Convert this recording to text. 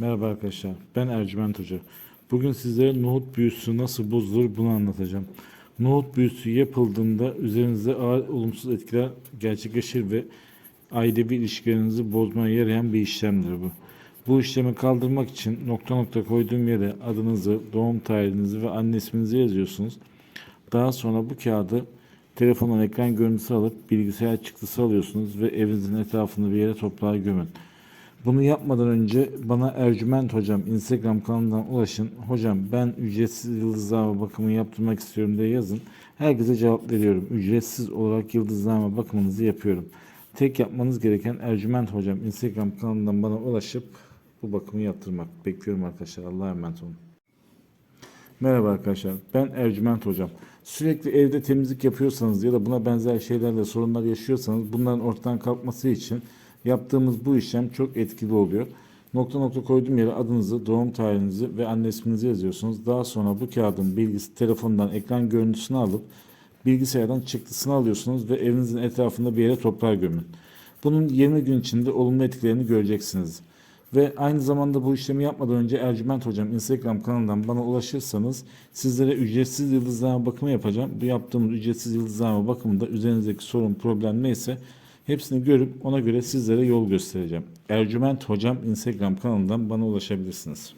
Merhaba arkadaşlar, ben Ercüment Hoca. Bugün sizlere nohut büyüsü nasıl bozulur bunu anlatacağım. Nohut büyüsü yapıldığında üzerinize ağır olumsuz etkiler gerçekleşir ve ailevi ilişkilerinizi bozmaya yarayan bir işlemdir bu. Bu işlemi kaldırmak için nokta nokta koyduğum yere adınızı, doğum tarihinizi ve anne isminizi yazıyorsunuz. Daha sonra bu kağıdı telefonun ekran görüntüsü alıp bilgisayar çıktısı alıyorsunuz ve evinizin etrafını bir yere toprağa gömün. Bunu yapmadan önce bana Ercüment Hocam Instagram kanalından ulaşın. Hocam ben ücretsiz yıldızlama bakımı yaptırmak istiyorum diye yazın. Herkese cevap veriyorum. Ücretsiz olarak yıldızlama bakımınızı yapıyorum. Tek yapmanız gereken Ercüment Hocam Instagram kanalından bana ulaşıp bu bakımı yaptırmak. Bekliyorum arkadaşlar. Allah'a emanet olun. Merhaba arkadaşlar. Ben Ercüment Hocam. Sürekli evde temizlik yapıyorsanız ya da buna benzer şeylerle sorunlar yaşıyorsanız bunların ortadan kalkması için yaptığımız bu işlem çok etkili oluyor. Nokta nokta koyduğum yere adınızı, doğum tarihinizi ve anne isminizi yazıyorsunuz. Daha sonra bu kağıdın bilgisi telefondan ekran görüntüsünü alıp bilgisayardan çıktısını alıyorsunuz ve evinizin etrafında bir yere toprağa gömün. Bunun 20 gün içinde olumlu etkilerini göreceksiniz. Ve aynı zamanda bu işlemi yapmadan önce Ercüment Hocam Instagram kanalından bana ulaşırsanız sizlere ücretsiz yıldızlama bakımı yapacağım. Bu yaptığımız ücretsiz yıldızlama bakımında üzerinizdeki sorun problem neyse hepsini görüp ona göre sizlere yol göstereceğim. Ercüment Hocam Instagram kanalından bana ulaşabilirsiniz.